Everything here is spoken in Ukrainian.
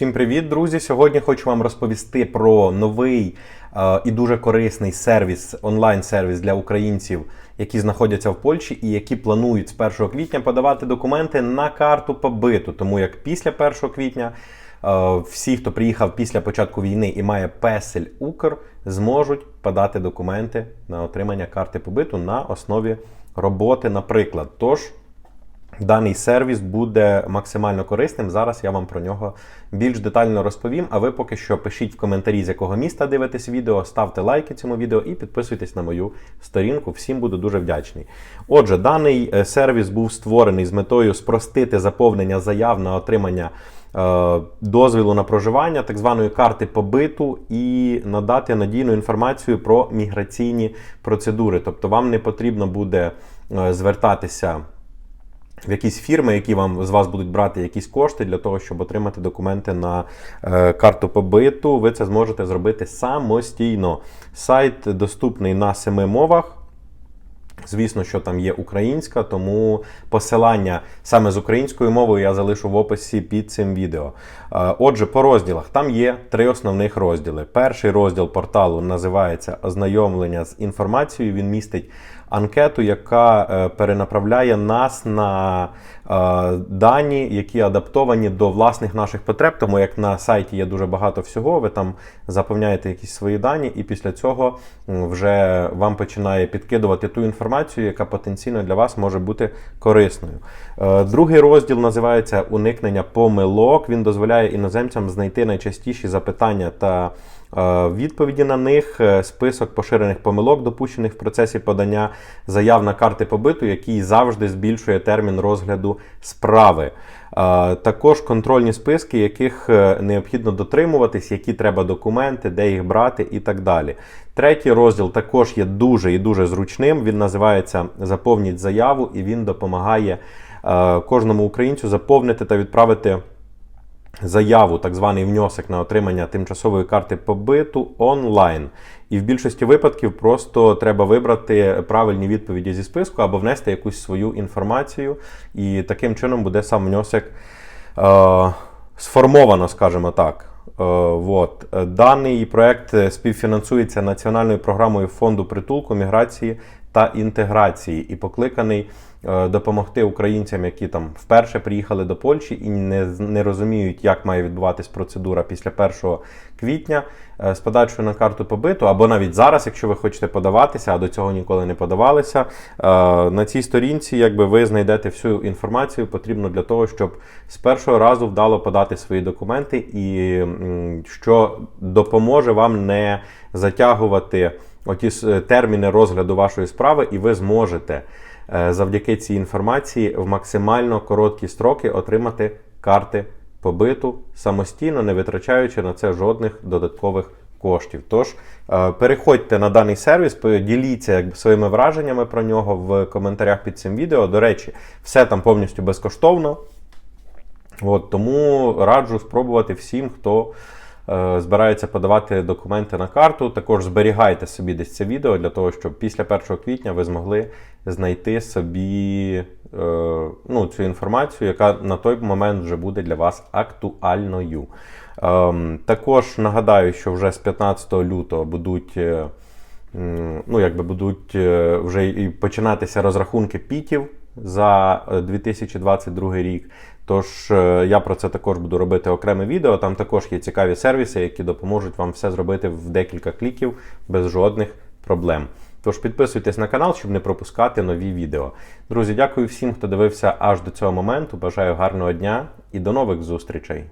Всім привіт, друзі! Сьогодні хочу вам розповісти про новий е, і дуже корисний сервіс, онлайн-сервіс для українців, які знаходяться в Польщі і які планують з 1 квітня подавати документи на карту побиту. Тому як після 1 квітня е, всі, хто приїхав після початку війни і має песель Укр, зможуть подати документи на отримання карти побиту на основі роботи, наприклад. Тож. Даний сервіс буде максимально корисним. Зараз я вам про нього більш детально розповім. А ви поки що пишіть в коментарі, з якого міста дивитесь відео, ставте лайки цьому відео і підписуйтесь на мою сторінку. Всім буду дуже вдячний. Отже, даний е, сервіс був створений з метою спростити заповнення заяв на отримання. е, Дозвілу на проживання, так званої карти побиту, і надати надійну інформацію про міграційні процедури. Тобто, вам не потрібно буде е, звертатися в якісь фірми, які вам з вас будуть брати якісь кошти для того, щоб отримати документи на е, карту побиту. Ви це зможете зробити самостійно. Сайт доступний на семи мовах. Звісно, що там є українська, тому посилання саме з українською мовою я залишу в описі під цим відео. Е, Отже, по розділах там є три основних розділи. Перший розділ порталу називається Ознайомлення з інформацією. Він містить анкету, яка е, перенаправляє нас на е, дані, які адаптовані до власних наших потреб. Тому як на сайті є дуже багато всього, ви там заповняєте якісь свої дані, і після цього вже вам починає підкидувати ту інформацію, яка потенційно для вас може бути корисною. Е, Другий розділ називається Уникнення помилок. Він дозволяє іноземцям знайти найчастіші запитання та відповіді на них, е, список поширених помилок, допущених в процесі подання заяв на карти побиту, який завжди збільшує термін розгляду справи. Е, Також контрольні списки, яких е, необхідно дотримуватись, які треба документи, де їх брати і так далі. Третій розділ також є дуже і дуже зручним. Він називається Заповніть заяву, і він допомагає е, кожному українцю заповнити та відправити заяву, так званий внесок на отримання тимчасової карти побиту онлайн. І в більшості випадків просто треба вибрати правильні відповіді зі списку або внести якусь свою інформацію, і таким чином буде сам внесок е, сформовано, скажімо так. Вот. Е, Даний проект співфінансується національною програмою фонду притулку, міграції та інтеграції і покликаний е, допомогти українцям, які там вперше приїхали до Польщі і не, не розуміють, як має відбуватись процедура після 1 квітня е, з подачою на карту побиту, або навіть зараз, якщо ви хочете подаватися, а до цього ніколи не подавалися. е, На цій сторінці, якби ви знайдете всю інформацію, потрібну для того, щоб з першого разу вдало подати свої документи, і що допоможе вам не затягувати оті терміни розгляду вашої справи, і ви зможете е, завдяки цій інформації в максимально короткі строки отримати карти побиту самостійно, не витрачаючи на це жодних додаткових коштів. Тож е, переходьте на даний сервіс, поділіться якби, своїми враженнями про нього в коментарях під цим відео. До речі, все там повністю безкоштовно. От, тому раджу спробувати всім, хто е, збирається подавати документи на карту. Також зберігайте собі десь це відео для того, щоб після 1 квітня ви змогли знайти собі е, ну, цю інформацію, яка на той момент вже буде для вас актуальною. Ем, також нагадаю, що вже з 15 лютого будуть. е, Ну, якби будуть вже починатися розрахунки пітів за е, 2022 рік. Тож е, я про це також буду робити окреме відео. Там також є цікаві сервіси, які допоможуть вам все зробити в декілька кліків без жодних проблем. Тож підписуйтесь на канал, щоб не пропускати нові відео. Друзі, дякую всім, хто дивився аж до цього моменту. Бажаю гарного дня і до нових зустрічей!